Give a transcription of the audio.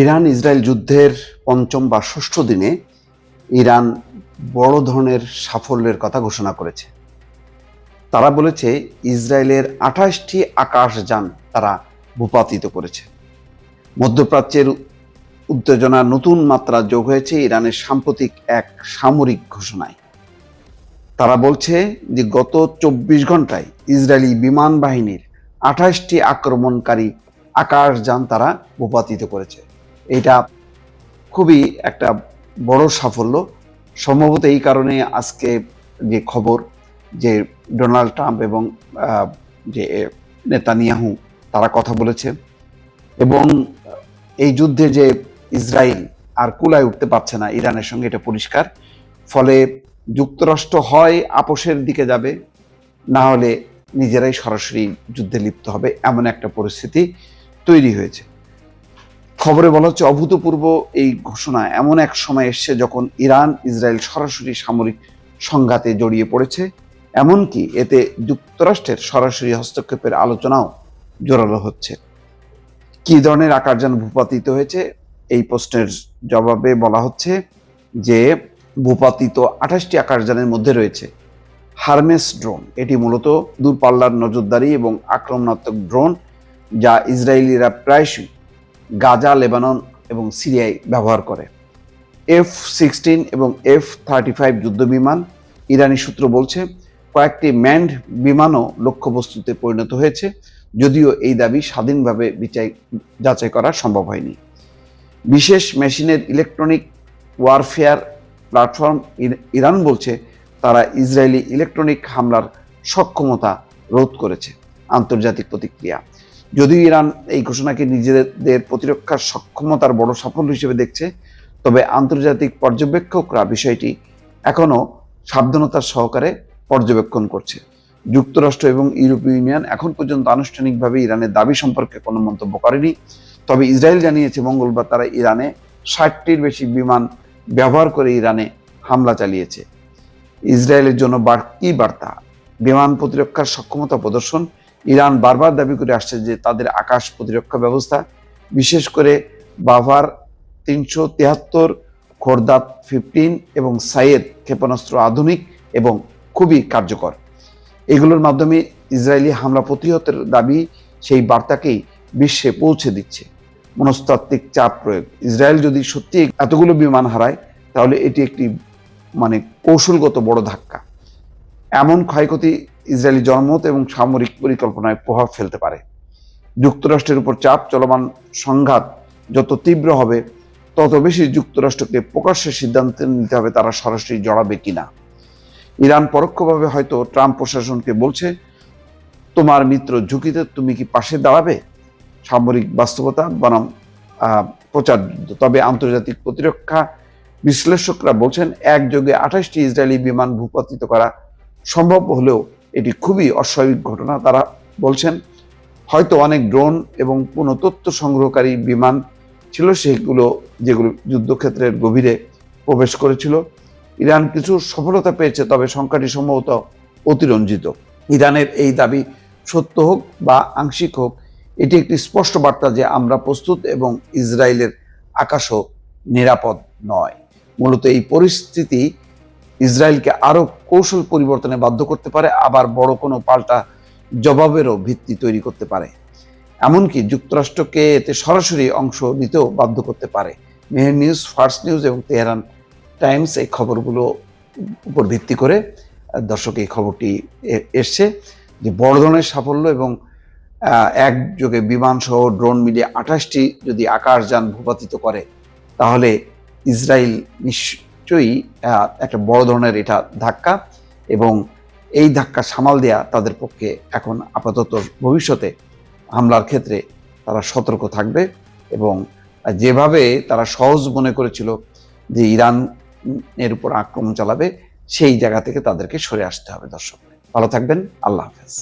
Iran Israel যুদ্ধের পঞ্চম বা ষষ্ঠ দিনে ইরান বড় ধরনের সাফল্যের কথা ঘোষণা করেছে। তারা বলেছে ইসরায়েলের আঠাশটি আকাশযান তারা ভূপাতিত করেছে। মধ্যপ্রাচ্যের উত্তেজনা নতুন মাত্রা যোগ হয়েছে ইরানের সাম্প্রতিক এক সামরিক ঘোষণায়। তারা বলছে যে গত চব্বিশ ঘন্টায় ইসরায়েলি বিমান বাহিনীর আঠাশটি আক্রমণকারী আকাশযান তারা ভূপাতিত করেছে। এটা খুবই একটা বড় সাফল্য। সম্ভবত এই কারণে আজকে যে খবর যে ডোনাল্ড ট্রাম্প এবং যে নেতানিয়াহু, তারা কথা বলেছে এবং এই যুদ্ধে যে ইসরায়েল আর কুলায় উঠতে পারছে না ইরানের সঙ্গে এটা পরিষ্কার, ফলে যুক্তরাষ্ট্র হয় আপোষের দিকে যাবে, না হলে নিজেরাই সরাসরি যুদ্ধে লিপ্ত হবে, এমন একটা পরিস্থিতি তৈরি হয়েছে। খবরে বলা হচ্ছে অভূতপূর্ব এই ঘোষণা। এমন এক সময় এসছে যখন ইরান, ইসরায়েল সরাসরি সামরিক সংঘাতে জড়িয়ে পড়েছে। এমনকি এতে যুক্তরাষ্ট্রের সরাসরি হস্তক্ষেপের আলোচনাও জোরালো হচ্ছে। কি ধরনের আকারযান ভূপাতিত হয়েছে? এই প্রশ্নের জবাবে বলা হচ্ছে যে, ভূপাতিত আঠাশটি আকাশযানের মধ্যে রয়েছে। হারমেস ড্রোন, এটি মূলত দূরপাল্লার নজরদারি এবং আক্রমণাত্মক ড্রোন যা ইসরায়েলিরা প্রায়শই গাজা, লেবানন এবং সিরিয়ায় ব্যবহার করে। এফ সিক্সটিন এবং এফ থার্টি ফাইভ যুদ্ধবিমান, ইরানি সূত্র বলছে, কয়েকটি ম্যান্ড বিমানও লক্ষ্যবস্তুতে পরিণত হয়েছে, যদিও এই দাবি স্বাধীনভাবে বিচাই, যাচাই করা সম্ভব হয়নি। বিশেষ মেশিনের ইলেকট্রনিক ওয়ারফেয়ার প্ল্যাটফর্ম ইরান বলছে, তারা ইসরায়েলি ইলেকট্রনিক হামলার সক্ষমতা রোধ করেছে। আন্তর্জাতিক প্রতিক্রিয়া যদিও ইরান এই ঘোষণাকে নিজেদের প্রতিরক্ষার সক্ষমতার বড় সাফল্য হিসেবে দেখছে, তবে আন্তর্জাতিক পর্যবেক্ষকরা বিষয়টি এখনও সাবধানতার সহকারে পর্যবেক্ষণ করছে। যুক্তরাষ্ট্র এবং ইউরোপীয় ইউনিয়ন এখন পর্যন্ত আনুষ্ঠানিকভাবে ইরানের দাবি সম্পর্কে কোনো মন্তব্য করেনি। তবে ইসরায়েল জানিয়েছে, মঙ্গলবার তারা ইরানে ষাটটির বেশি বিমান ব্যবহার করে ইরানে হামলা চালিয়েছে। ইসরায়েলের জন্য বাড়তি বার্তা, বিমান প্রতিরক্ষার সক্ষমতা প্রদর্শন ইরান বারবার দাবি করে আসছে যে তাদের আকাশ প্রতিরক্ষা ব্যবস্থা, বিশেষ করে বাভার তিনশো তিয়াত্তর খোরদাত ফিফটিন এবং সাইয়েদ ক্ষেপণাস্ত্র আধুনিক এবং খুবই কার্যকর। এগুলোর মাধ্যমে ইসরায়েলি হামলা প্রতিহতের দাবি সেই বার্তাকেই বিশ্বে পৌঁছে দিচ্ছে। মনস্তাত্ত্বিক চাপ প্রয়োগ। ইসরায়েল যদি সত্যি এতগুলো বিমান হারায়, তাহলে এটি একটি মানে কৌশলগত বড় ধাক্কা। এমন ক্ষয়ক্ষতি ইসরায়েলি জনমত এবং সামরিক পরিকল্পনায় প্রভাব ফেলতে পারে। যুক্তরাষ্ট্রের উপর চাপ, চলমান সংঘাত যত তীব্র হবে, তত বেশি যুক্তরাষ্ট্রকে প্রকাশ্যে সিদ্ধান্ত নিতে হবে তারা সরাসরি জড়াবে কিনা। ইরান পরোক্ষভাবে হয়তো ট্রাম্প প্রশাসনকে বলছে, তোমার মিত্র ঝুঁকিতে তুমি কি পাশে দাঁড়াবে? সামরিক বাস্তবতা, বনাম প্রচার। তবে আন্তর্জাতিক প্রতিরক্ষা বিশ্লেষকরা বলছেন, একযোগে আঠাশটি ইসরায়েলি বিমান ভূপাতিত করা সম্ভব হলেও খুবই অস্বাভাবিক ঘটনা। তারা বলছেন, হয়তো অনেক ড্রোন এবং কোনো তথ্য সংগ্রহকারী বিমান ছিল সেগুলো, যেগুলো যুদ্ধক্ষেত্রের গভীরে প্রবেশ করেছিল। ইরান কিছু সফলতা পেয়েছে, তবে সংখ্যাটি সম্ভবত অতিরঞ্জিত। ইরানের এই দাবি সত্য হোক বা আংশিক হোক, এটি একটি স্পষ্ট বার্তা যে আমরা প্রস্তুত এবং ইসরায়েলের আকাশও নিরাপদ নয়। মূলত এই পরিস্থিতি ইসরায়েলকে আরও কৌশল পরিবর্তনে বাধ্য করতে পারে, আবার বড় কোনো পাল্টা জবাবেরও ভিত্তি তৈরি করতে পারে। এমনকি যুক্তরাষ্ট্রকে এতে সরাসরি অংশ নিতেও বাধ্য করতে পারে। মেহের নিউজ, ফার্স্ট নিউজ এবং তেহরান টাইমস এই খবরগুলো উপর ভিত্তি করে দর্শক এই খবরটি এসছে যে বড় ধরনের সাফল্য এবং একযোগে বিমান সহ ড্রোন মিলিয়ে আঠাশটি যদি আকাশযান ভূপাতিত করে, তাহলে ইসরায়েল নিশ্চয়ই একটা বড় ধরনের এটা ধাক্কা এবং এই ধাক্কা সামাল দেয়া তাদের পক্ষে এখন আপাতত ভবিষ্যতে হামলার ক্ষেত্রে তারা সতর্ক থাকবে এবং যেভাবে তারা সহজ মনে করেছিল যে ইরান এর উপর আক্রমণ চালাবে, সেই জায়গা থেকে তাদেরকে সরে আসতে হবে দর্শক। ভালো থাকবেন, আল্লাহ হাফেজ।